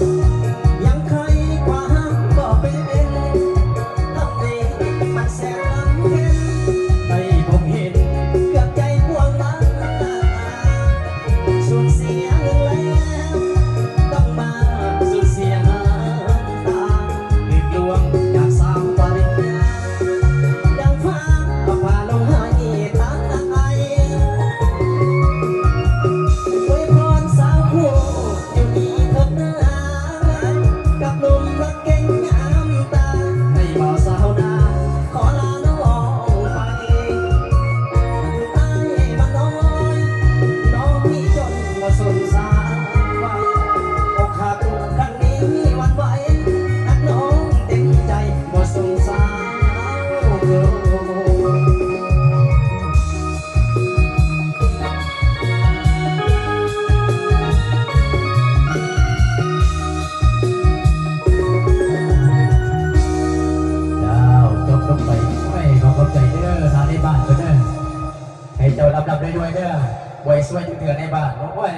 you วยเด้อบ่อสวยอยู่เดือนในบ้านโอ้ย